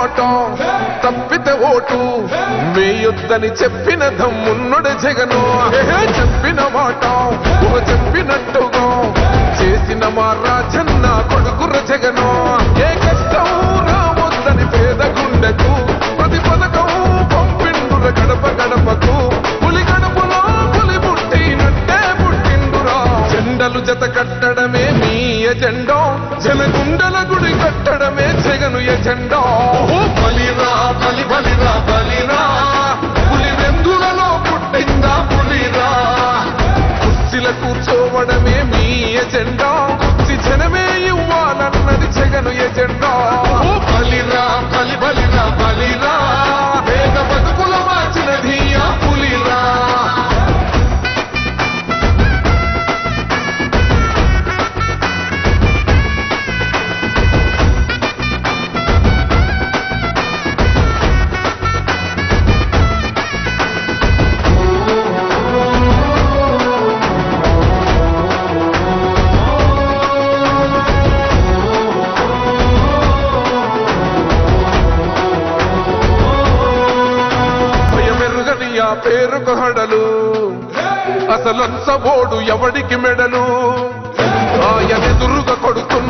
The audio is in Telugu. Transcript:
పోటం తప్పితే ఓటు. మేయొద్దని చెప్పిన దమ్మున్నడు జగను. చెప్పిన మాట చెప్పినట్టుగా చేసిన మా రాజన కట్టడమే మీ ఎజెండా? జనగుండల గుడి కట్టడమే జగను ఎజెండా? ఓ బలిరా బలి బలిరా బలిరా పేరు హడలు అసలంత ఓడు ఎవడికి మెడలు? ఆయన ఎదురుగా కొడుతున్న